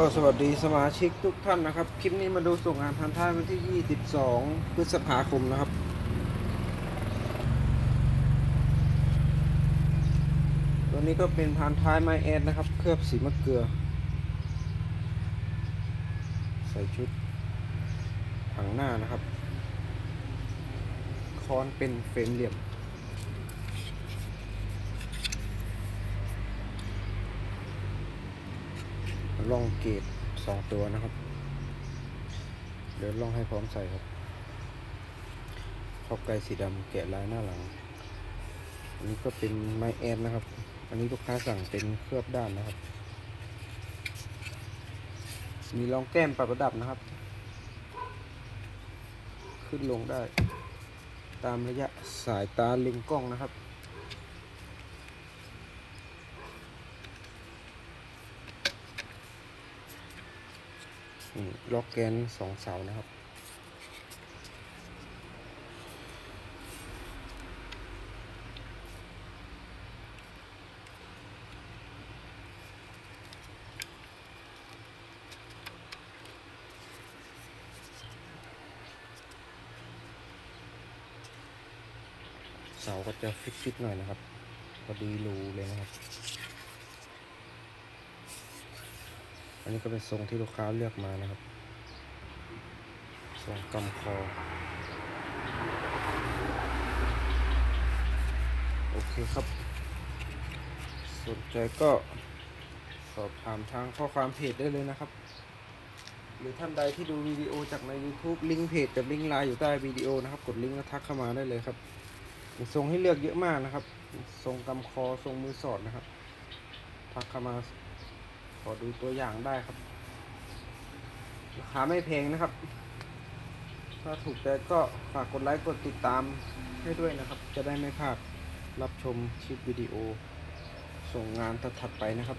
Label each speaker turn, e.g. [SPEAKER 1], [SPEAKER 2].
[SPEAKER 1] ก็สวัสดีสมาชิกทุกท่านนะครับ คลิปนี้มาดูส่งงานพันท้ายวันที่ 22 พฤษภาคมนะครับ ตัวนี้ก็เป็นพันท้ายไม้แอดนะครับ เคลือบสีมะเกลือ ใส่ชุดถังหน้านะครับ คอนเป็นเฟรมเหลี่ยม ล่องเกตสองตัวนะครับ เดินล่องให้พร้อมใส่ครับขอบไก่สีดำแกะลายหน้าหลัง อันนี้ก็เป็นไม้แอนนะครับ อันนี้ลูกค้าสั่งเป็นเคลือบด้านนะครับ มีรองแก้มปรับระดับนะครับ ขึ้นลงได้ ตามระยะสายตาเล็งกล้องนะครับ ล็อกแกนสองเสานะครับ เสาก็จะฟิกๆหน่อยนะครับพอดีรูเลยนะครับ อันนี้ก็เป็นทรงที่ลูกค้าเลือกมานะครับ ทรงกำคอ โอเคครับ สนใจก็สอบถามทางข้อความเพจได้เลยนะครับ หรือท่านใดที่ดูวิดีโอจากใน YouTube ลิงก์เพจกับลิงก์ไลน์อยู่ใต้วิดีโอนะครับ กดลิงก์แล้วทักเข้ามาได้เลยครับมีทรงให้เลือกเยอะมากนะครับ ทรงกำคอ ทรงมือสอดนะครับ ทักเข้ามา ขอดูตัวอย่างได้ครับ ราคาไม่แพงนะครับ ถ้าถูกใจก็ฝากกดไลค์กดติดตามให้ด้วยนะครับ จะได้ไม่พลาดรับชมคลิปวิดีโอ ส่งงานถัดๆไปนะครับ